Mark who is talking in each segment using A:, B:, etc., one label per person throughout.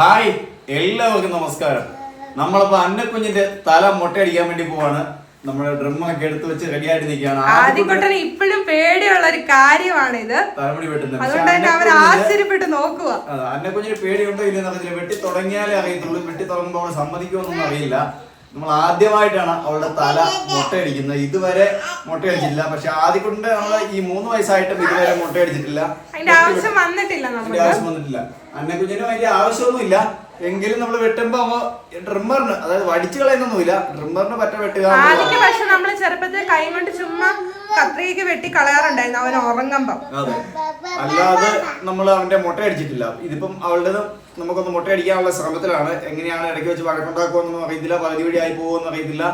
A: Hi എല്ലാവർക്കും നമസ്കാരം. നമ്മളിപ്പോ അന്നക്കുഞ്ഞിന്റെ തല മുട്ടയടിക്കാൻ വേണ്ടി പോവാണ്. നമ്മുടെ ഡ്രമ്മൊക്കെ എടുത്തു വെച്ച് റെഡിയായിട്ട് നിൽക്കുകയാണ്.
B: ആദ്യക്കുട്ടന് ഇപ്പോഴും പേടിയുള്ള ഒരു കാര്യമാണിത്
A: തലമുടി വെട്ടുന്നത്.
B: അതുകൊണ്ട് തന്നെ അവർ
A: അന്നക്കുഞ്ഞിന്
B: ആശ്ചര്യപ്പെട്ട് നോക്കുക.
A: അന്നക്കുഞ്ഞിന് പേടിയുണ്ടോ ഇല്ലെന്ന് അറിയത്തില്ല വെട്ടി തുടങ്ങിയാലേ അറിയത്തുള്ളൂ. വെട്ടി തുടങ്ങുമ്പോൾ അവൾ സമ്മതിക്കുമെന്നൊന്നും അറിയില്ല. നമ്മൾ ആദ്യമായിട്ടാണ് അവളുടെ തല മുട്ടയടിക്കുന്നത്. ഇതുവരെ മുട്ടയടിച്ചിട്ടില്ല. പക്ഷെ ആദ്യക്കുട്ടിന്റെ നമ്മൾ ഈ മൂന്ന് വയസ്സായിട്ടും ഇതുവരെ മുട്ടയടിച്ചിട്ടില്ല.
B: അതിന്റെ ആവശ്യം വന്നിട്ടില്ല
A: അതിന്റെ ആവശ്യം വന്നിട്ടില്ല. ആവശ്യമൊന്നുമില്ല. എങ്കിലും നമ്മൾ വെട്ടുമ്പോ അവ ഡ്രിമ്മറിന് അതായത് വടിച്ചു കളയുന്നൊന്നുമില്ല. ഡ്രിമ്മറിന് പറ്റ വെട്ടുക.
B: പക്ഷെ നമ്മൾ ചെറുപ്പത്തിൽ കൈ കൊണ്ട് ചുമ്മാ കത്രികയ്ക്ക് വെട്ടി കളയാറുണ്ടായിരുന്നു അവൻ ഉറങ്ങുമ്പം.
A: അതെ. അല്ലാതെ നമ്മൾ അവന്റെ മുട്ട അടിച്ചിട്ടില്ല. ഇതിപ്പം അവളുടെ നമുക്കൊന്ന് മുട്ട അടിക്കാനുള്ള ശ്രമത്തിലാണ്. എങ്ങനെയാണ് ഇടയ്ക്ക് വെച്ച് വഴക്കുണ്ടാക്കുമെന്നൊന്നും അറിയത്തില്ല. പകുതി വഴി ആയി പോകുമെന്ന് അറിയത്തില്ല.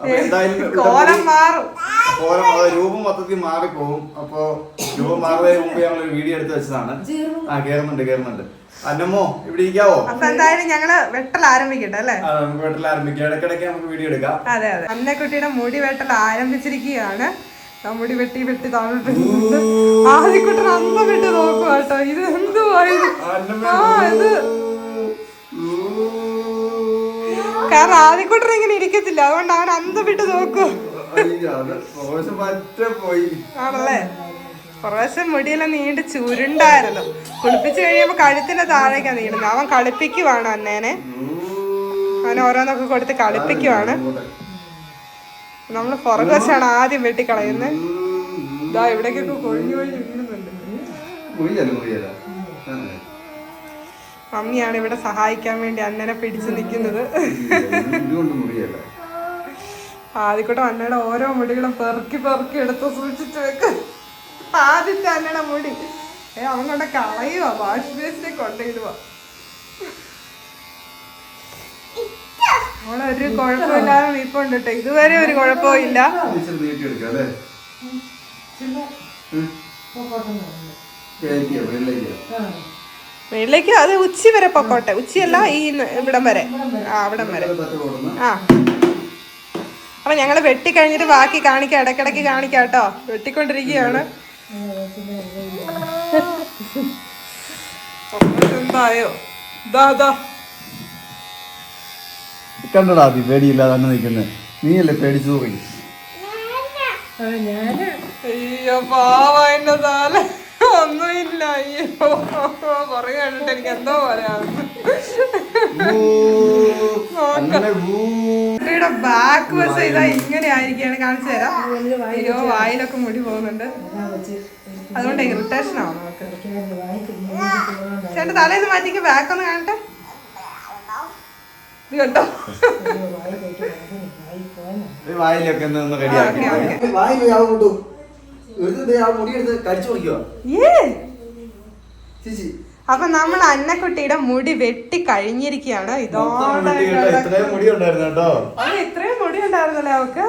A: അപ്പൊ എന്തായാലും
B: കോലം മാറും.
A: കോലം അത് രൂപം മൊത്തത്തിൽ മാറിപ്പോകും അപ്പൊ രൂപം മാറുന്നതിന് മുമ്പ് ഞങ്ങൾ ഒരു വീഡിയോ എടുത്ത് വെച്ചതാണ്. ആ കേറുന്നുണ്ട് കേറുന്നുണ്ട്. അന്നമ്മോ ഇവിടെ ഇരിക്കാവോ?
B: അപ്പൊ എന്തായാലും ഞങ്ങൾ വെട്ടൽ ആരംഭിക്കട്ടെ അല്ലേ?
A: നമുക്ക് വീട്ടിൽ ആരംഭിക്കാം. ഇടയ്ക്കിടയ്ക്ക് നമുക്ക് വീഡിയോ എടുക്കാം.
B: അതെ അതെ. അന്നക്കുട്ടിയുടെ മുടി വെട്ടൽ ആരംഭിച്ചിരിക്കുകയാണ്. ആ മുടി വെട്ടി വെട്ടി താഴ്ന്നിട്ടുണ്ട് ആദ്യക്കുട്ടൻ അമ്മ വിട്ട് നോക്കുക കേട്ടോ. ഇത് എന്തുവാ ഇത്? ആ ഇത് കാരണം ആദ്യക്കുട്ടൻ ഇങ്ങനെ ഇരിക്കത്തില്ല. അതുകൊണ്ട് അവൻ അന്ത വിട്ട് നോക്കൂ. ആണല്ലേ? പ്രാവശ്യം മുടിയെല്ലാം നീണ്ട് ചുരുണ്ടായിരുന്നു കുളിപ്പിച്ചു കഴിയുമ്പോ കഴുത്തിന്റെ താഴേക്കാ നീണ്ടത് അവൻ കളിപ്പിക്കുവാണ് അന്നേനെ. അവൻ ഓരോന്നൊക്കെ കൊടുത്ത് കളിപ്പിക്കുവാണ്. നമ്മൾ പുറകുവശാണ് ആദ്യം വെട്ടിക്കളയുന്നത് ഇതാ ഇവിടേക്കൊക്കെ കൊഴിഞ്ഞു കൊഴിഞ്ഞ് വീഴുന്നുണ്ട്. മമ്മിയാണ് ഇവിടെ സഹായിക്കാൻ വേണ്ടി അന്നനെ പിടിച്ചു നിൽക്കുന്നത്. ആദ്യക്കൂട്ടം അന്നയുടെ ഓരോ മുടികളും പെറുക്കി പെറുക്കി എടുത്ത് സൂക്ഷിച്ചു വെക്ക്. ആദ്യത്തെ അന്നയുടെ മുടി. ഏ അവൻ കൊണ്ട് കളയുക വാഷ് ബേസിനെ കൊണ്ടിടുക അവളൊരു കുഴപ്പമില്ലാതെ നിൽപ്പുണ്ട് കേട്ടോ ഇതുവരെ ഒരു കുഴപ്പവും ഇല്ല
A: വെള്ളയ്ക്കാം.
B: അത് ഉച്ചി വരെ പൊക്കോട്ടെ. ഉച്ചയല്ല ഈ ഇവിടം വരെ. ആ അവിടം വരെ. ആ. അപ്പൊ ഞങ്ങൾ വെട്ടിക്കഴിഞ്ഞിട്ട് ബാക്കി കാണിക്ക. ഇടക്കിടക്ക് കാണിക്കാം കേട്ടോ വെട്ടിക്കൊണ്ടിരിക്കുകയാണ്. എന്തായോ? ദാ ദാ.
A: കണ്ടടാ അതി പേടിയില്ലാതെ തന്നെ നിൽക്കുന്നത് നീയല്ലേ പേടിച്ചു പോയി?
B: അയ്യോ പാവന്റെ താല. ഒന്നുമില്ല. അയ്യോ കൊറേ കണ്ടിട്ട് എനിക്ക് എന്തോ കുട്ടിയുടെ ബാക്ക് വശം ഇതാ ഇങ്ങനെ ആയിരിക്കാണ് കാണിച്ചു തരാം. അയ്യോ വായിലൊക്കെ മുടി പോകുന്നുണ്ട്. അതുകൊണ്ട് ഇറിറ്റേഷൻ ആവും നമുക്ക്. ചേട്ടൻ തലേന്ന് മാറ്റിക്ക്. ബാക്ക് ഒന്ന് കാണട്ടെ.
A: വായിലൊക്കെ ഒന്ന് ഒന്ന് റെഡിയാക്കി
C: കൊണ്ടു. മുടിയെടുത്ത് കടിച്ചു ചേച്ചി.
B: അപ്പൊ നമ്മൾ അന്നക്കുട്ടിയുടെ മുടി വെട്ടി കഴിഞ്ഞിരിക്കുകയാണ്. ഇതോടെ
A: വെട്ടി കേട്ടോ. ഇത്രയും മുടി ഉണ്ടായിരുന്നു കേട്ടോ.
B: അത് ഇത്രയും മുടി ഉണ്ടായിരുന്നല്ലേ അവക്ക്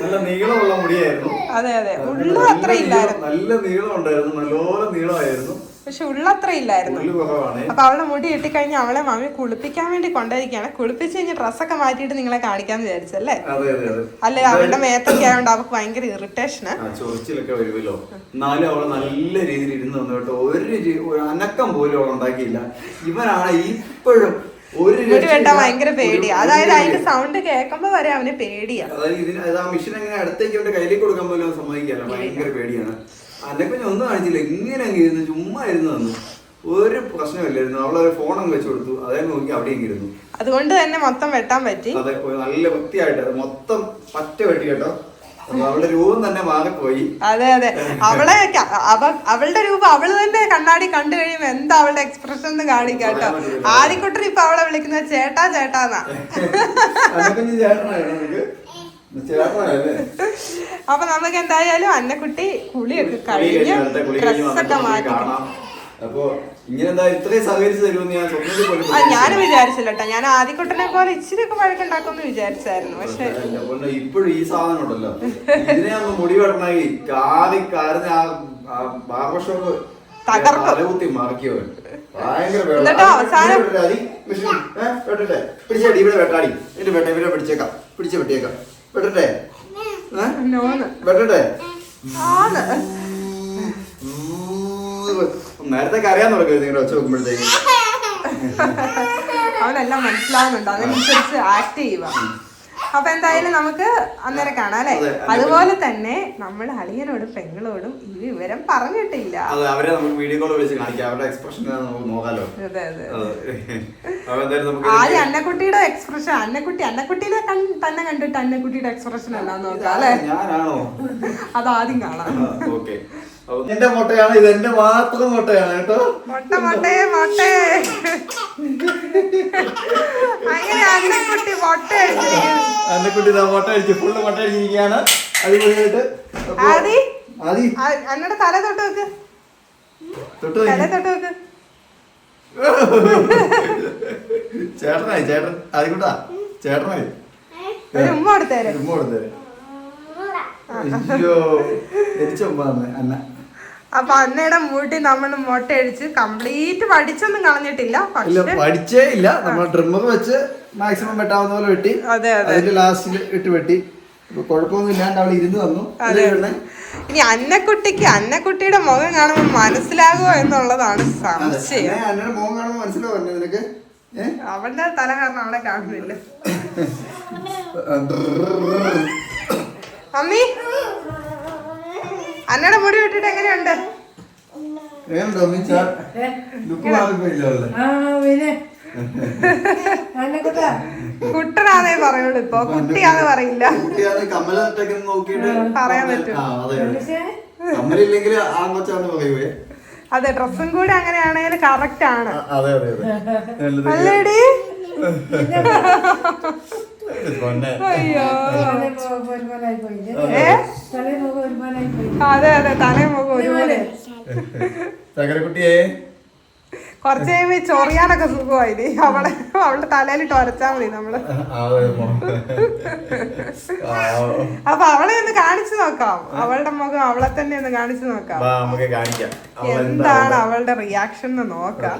A: നല്ല നീളമുള്ള മുടിയായിരുന്നു.
B: അതെ അതെ. ഉള്ളു അത്ര ഇല്ലായിരുന്നു.
A: നല്ല നീളം ഉണ്ടായിരുന്നു. നല്ലോണം നീളമായിരുന്നു.
B: പക്ഷെ ഉള്ളത്ര ഇല്ലായിരുന്നു. അപ്പൊ അവളെ മുടി കെട്ടിക്കഴിഞ്ഞ് അവളെ മമ്മി കുളിപ്പിക്കാൻ വേണ്ടി കൊണ്ടിരിക്കുകയാണ് കുളിപ്പിച്ച് കഴിഞ്ഞ് ഡ്രസ്സൊക്കെ മാറ്റിയിട്ട് നിങ്ങളെ കാണിക്കാന്ന് വിചാരിച്ചല്ലേ അല്ലെ? അവളുടെ മേത്തൊക്കെ ആയതുകൊണ്ട് അവൾക്ക് ഭയങ്കര ഇറിറ്റേഷന്.
A: ചൊറിച്ചിലൊക്കെ വരുമല്ലോ. എന്നാലും അവൾ നല്ല രീതിയിൽ ഇരുന്ന് വന്നു കേട്ടോ. ഒരു അനക്കം പോലും അവൾ ഉണ്ടാക്കിയില്ല. ഇവനാണ് ഇപ്പോഴും
B: മുടി വെട്ടാൻ. ഭയങ്കര പേടിയാ. അതായത് അതിന്റെ സൗണ്ട് കേൾക്കുമ്പോ വരെ അവന് പേടിയാ.
A: അതായത് ഇതിന് ആ മിഷൻ എങ്ങനെ അടുത്തേക്ക് അവന്റെ കയ്യിലേക്ക് കൊടുക്കാൻ പോലും സമ്മതിക്കല്ല ഭയങ്കര പേടിയാണ്. അന്നെക്കുഞ്ഞ് ഒന്നും കാണിച്ചില്ല. ഇങ്ങനെ അങ്ങ് ഇരുന്ന് ചുമ്മാ ഇരുന്നു തന്നു ഒരു പ്രശ്നമില്ലായിരുന്നു അവളൊരു ഫോൺ അങ്ങ് വെച്ച് കൊടുത്തു. അതേ നോക്കി അവിടെ ഇരുന്നു.
B: അതുകൊണ്ട് തന്നെ മൊത്തം വെട്ടാൻ പറ്റി.
A: അതെ നല്ല വൃത്തിയായിട്ട് മൊത്തം പറ്റ വെട്ടി കേട്ടോ. അവളുടെ രൂപം തന്നെ മാറിപ്പോയി
B: അതെ അതെ. അവളെ അവളുടെ രൂപം അവൾ തന്നെ കണ്ണാടി കണ്ടു കഴിയുമ്പോ എന്താ അവളുടെ എക്സ്പ്രഷൻ എന്ന് കാണിക്കാം ആദ്യക്കുട്ടർ ഇപ്പൊ അവളെ വിളിക്കുന്നത് ചേട്ടാ ചേട്ടാന്നാ. അപ്പൊ നമുക്ക് എന്തായാലും അന്നക്കുട്ടി കുളിയൊക്കെ
A: കുളി
B: കഴിഞ്ഞ് ഡ്രസ്സൊക്കെ
A: മാറ്റണം
B: മാറ്റി
A: അപ്പൊ ഇങ്ങനെ എന്താ ഇത്രയും സഹകരിച്ച് തരുമെന്ന് ഞാൻ സ്വപ്നത്തിൽ
B: ആ ഞാൻ വിചാരിച്ചില്ല കേട്ടോ. ഞാൻ ആദ്യക്കുട്ടനെ പോലെ ഇച്ചിരി ഒക്കെ വഴക്കുണ്ടാക്കുമെന്ന് വിചാരിച്ചായിരുന്നു. പക്ഷെ
A: ഇപ്പോഴും ഈ സാധനം ഉണ്ടല്ലോ. ഇതിനെ ഒന്ന് മുടി വെട്ടണമെങ്കിൽ കാറി കരഞ്ഞ ആ ബാർബർ ഷോപ്പ് ഭയങ്കര
B: അവസാനം-
A: വെട്ടട്ടെ, പിടിച്ചേടി ഇവിടെ വെട്ടാടി. ഇത് വെട്ടെ ഇവിടെ പിടിച്ചേക്കാം. പിടിച്ചു വെട്ടിയേക്കാം. വിടട്ടെ?
B: ആന്ന്
A: നേരത്തെ കരയാൻ തുടങ്ങി നിങ്ങളുടെ ഒച്ച നോക്കുമ്പോഴത്തേക്ക്.
B: അവനെല്ലാം മനസ്സിലാവുന്നുണ്ട്. അതിനനുസരിച്ച് ആക്ട് ചെയ്യുക. അപ്പൊ എന്തായാലും നമുക്ക് അന്നേരം കാണാം അല്ലെ? അതുപോലെ തന്നെ നമ്മൾ അളിയനോടും പെങ്ങളോടും ഈ വിവരം പറഞ്ഞിട്ടില്ല.
A: അവരെ നമുക്ക് വീഡിയോ കോൾ വിളിച്ച് കാണിക്കാം. അവരുടെ എക്സ്പ്രഷൻ നോക്കാലോ.
B: ആദ്യം അന്നക്കുട്ടിയുടെ എക്സ്പ്രഷൻ അന്നക്കുട്ടി അന്നക്കുട്ടീനെ കൺ- തന്നെ കണ്ടിട്ട് അന്നക്കുട്ടിയുടെ എക്സ്പ്രഷൻ അല്ലാന്ന് നോക്കാം അല്ലെ? അതാദ്യം കാണാം.
A: ഓക്കെ. എന്റെ മുട്ടയാണ് ഇത് എന്റെ മാത്രം മുട്ടയാണ് കേട്ടോ.
B: മൊട്ട മൊട്ടേ മൊട്ടേ. അങ്ങനെ അന്നക്കുട്ടി മൊട്ട
A: അന്നക്കുട്ടി ഇതാ മുട്ട അടിച്ച് ഫുള്ള് മുട്ട അടിച്ചിരിക്കുകയാണ്. അടിപൊളിയായിട്ട്. അപ്പൊ-
B: ആദി?
A: ആദി?
B: അന്നയുടെ തല തൊട്ട് വെക്ക്.
A: തൊട്ട്
B: തല. തൊട്ട് വെക്ക്.
A: ചേട്ടനായി ചേട്ടൻ. ആദിക്കുട്ടാ ചേട്ടനായി.
B: ഉമ്മ കൊടുത്തേരെ.
A: ഉമ്മ കൊടുത്തേ അയ്യോ എനിക്ക് ഉമ്മ തന്നെ. അന്ന
B: അപ്പൊ അന്നേടം മുടി നമ്മൾ മുട്ട അടിച്ച് കംപ്ലീറ്റ് പഠിച്ചൊന്നും കളഞ്ഞിട്ടില്ല. പക്ഷെ
A: പഠിച്ചേ ഇല്ല. നമ്മൾ ഡ്രിമ്മർ വെച്ച് മാക്സിമം വെട്ടാവുന്ന പോലെ വെട്ടി.
B: അതെ അതെ.
A: അതിന്റെ ലാസ്റ്റിൽ ഇട്ട് വെട്ടി. ഇപ്പൊ കുഴപ്പമൊന്നും ഇല്ലാണ്ട് അവൾ ഇരുന്ന് തന്നു.
B: അതെ. ഇനി അന്നക്കുട്ടിക്ക് അന്നക്കുട്ടിയുടെ മുഖം കാണുമ്പോൾ മനസ്സിലാകുമോ എന്നുള്ളതാണ് സംശയം.
A: അന്നയുടെ മുഖം കാണുമ്പോൾ മനസ്സിലാവും നിനക്ക്?
B: അവന്റെ തല കാരണം അവിടെ കാണുന്നില്ല. മമ്മി അന്നയുടെ മുടി വിട്ടിട്ട് എങ്ങനെയുണ്ട്? കുട്ടനാന്നേ പറയുള്ളൂ ഇപ്പൊ. കുട്ടിയാന്ന് പറയില്ല.
A: കുട്ടിയാണ് കമ്മലൊക്കെ നോക്കിയിട്ട്
B: പറയാൻ പറ്റും.
A: ആ, അതെ
B: ഡ്രസ്സും കൂടി അങ്ങനെയാണെങ്കിൽ കറക്റ്റ് ആണ്. അല്ലേടി? അയ്യോ.
D: തലേ മുഖം ഒരുപോലായി പോയില്ലേ
B: ഏ?
D: തലേ മുഖം ഒരുപോലായി പോയി
B: അതെ അതെ തലേ മുഖം ഒരുപോലെ
A: ചകരക്കുട്ടിയെ
B: കുറച്ച് കഴിയുമ്പോ ചൊറിയാനൊക്കെ സുഖമായി അവളെ അവളുടെ തലയിലിട്ട് ഒരച്ചാ മതി
A: നമ്മൾ.
B: അപ്പൊ അവളെ ഒന്ന് കാണിച്ചു നോക്കാം. അവളുടെ മുഖം അവളെ തന്നെ ഒന്ന് കാണിച്ചു നോക്കാം. എന്താണ് അവളുടെ റിയാക്ഷൻ എന്ന് നോക്കാം.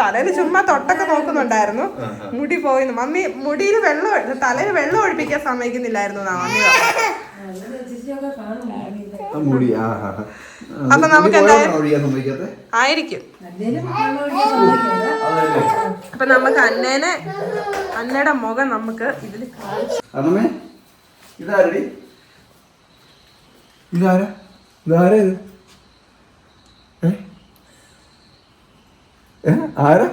B: തലയിൽ ചുമ്മാ തൊട്ടൊക്കെ നോക്കുന്നുണ്ടായിരുന്നു. മുടി പോയിന്ന്. മമ്മി മുടിയിൽ വെള്ളം തലയിൽ വെള്ളം ഒഴിപ്പിക്കാൻ സമ്മതിക്കുന്നില്ലായിരുന്നു മമ്മി
A: മുടി. ആ.
B: അപ്പൊ നമുക്ക് എന്തായാലും-? ആയിരിക്കും. അപ്പൊ നമുക്ക് അന്നേനെ അന്നയുടെ മുഖം നമുക്ക് ഇതിൽ
A: ഇതാരടി? ഇതാരാ? ഇത്? ആരാ?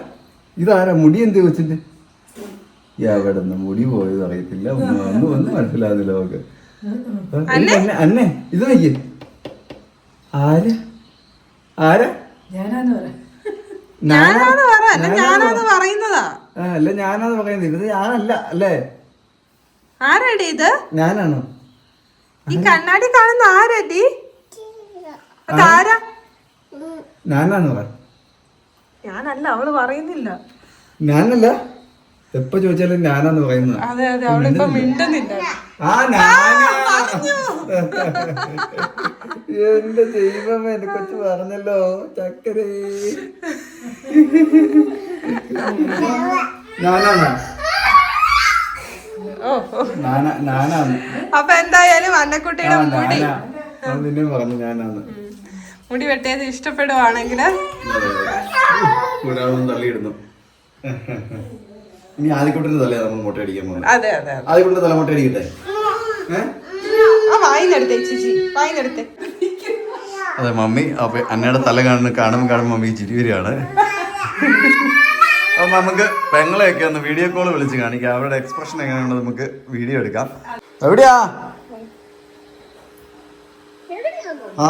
A: ഇതാരാ? മുടി എന്ത് വെച്ചിട്ട്? എവിടെ നിന്ന് മുടി പോയത് അറിയത്തില്ല ഒന്നും ഒന്നും ഒന്നും മനസ്സിലാകുന്നില്ല നമുക്ക്. അന്നെ? ഇത് നോക്കിയേ ആരാ? ആരാ?
D: ഞാനാന്ന് പറയാം
B: ഞാനാന്ന് പറ. അല്ല ഞാനാന്ന് പറയുന്നതാ.
A: ആ, അല്ല ഞാനാന്ന് പറയുന്നത്. ഇത് ഞാനല്ല അല്ലേ?
B: ആരടി ഇത്?
A: ഞാനാണോ?
B: ഈ കണ്ണാടി കാണുന്ന ആരടി? അതാരാ?
A: ഞാനാന്ന് പറ.
B: ഞാനല്ല അവൾ പറയുന്നില്ല.
A: ഞാനല്ല? എപ്പോ ചോദിച്ചാലും ഞാനാന്ന് പറയുന്നത്.
B: അതെ അതെ അവളിപ്പോ മിണ്ടുന്നില്ല.
A: ആ ഞാനാ. എന്റെ ദൈവം എന്റെ കൊച്ചു പറഞ്ഞല്ലോ ചക്കരേ. ഞാനാണ്.
B: അപ്പൊ എന്തായാലും അന്നക്കുട്ടിയുടെ മുടി.
A: നിന്നെ പറഞ്ഞു ഞാനാണ്
B: മുടി വെട്ടിയത് ഇഷ്ടപ്പെടുവാണെങ്കിൽ
A: തള്ളിയിടുന്നു. ഇനി ആദ്യക്കൂട്ടിന്റെ തലയാ നമ്മൾ മുട്ടയടിക്കാൻ പോകുന്നത്
B: അതെ അതെ അതെ.
A: ആദ്യക്കൂട്ടിന്റെ തല മുട്ടയടിക്കട്ടെ ഏഹ്
B: ആ വായിന്നെടുത്തേ ചേച്ചി. വായിന്നെടുത്തേ
A: അതെ മമ്മി അപ്പൊ അന്നയുടെ തല കാണുന്ന കാണുമ്പോൾ കാണുമ്പോൾ മമ്മി ചിരി വരികയാണ് അപ്പൊ നമുക്ക് പെങ്ങളെയൊക്കെ ഒന്ന് വീഡിയോ കോൾ വിളിച്ച് കാണിക്കാം. അവരുടെ എക്സ്പ്രഷൻ എങ്ങനെയുണ്ട് നമുക്ക് വീഡിയോ എടുക്കാം. എവിടെയാ? ആ.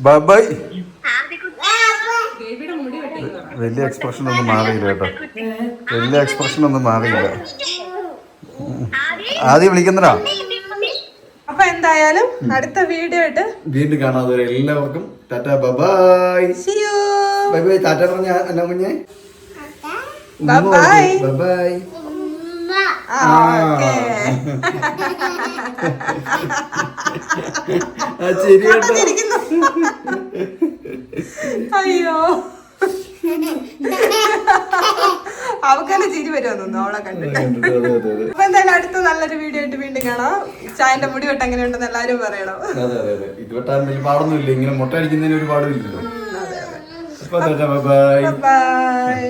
A: ബൈ വലിയ എക്സ്പ്രഷൻ ഒന്നും മാറിയില്ല കേട്ടോ. വലിയ എക്സ്പ്രഷൻ ഒന്നും മാറിയില്ല. ആദ്യം വിളിക്കുന്നടാ
B: അപ്പൊ എന്തായാലും അടുത്ത വീഡിയോ ആയിട്ട്
A: വീണ്ടും കാണാതെ എല്ലാവർക്കും tata bye.
C: Bye bye tata പറഞ്ഞ എന്നാ കുഞ്ഞേ. ബൈ ബൈ
B: അയ്യോ. അവക്കെന്നെ ചിരി വരുമെന്നു അവളെ കണ്ടിട്ട്. അപ്പൊ എന്തായാലും അടുത്ത നല്ലൊരു വീഡിയോ ആയിട്ട് വീണ്ടും കാണാം. ചായന്റെ മുടി വെട്ട് എങ്ങനെയുണ്ടെന്ന് എല്ലാരും പറയണം.
A: അതെ അതെ അതെ. ഇത് വെട്ടാൻ വലിയ പാടൊന്നുമില്ല. ഇങ്ങനെ മുട്ട അടിക്കുന്നതിന് ഒരു പാടുമില്ലല്ലോ.
B: അതെ അതെ.
A: Bye
B: bye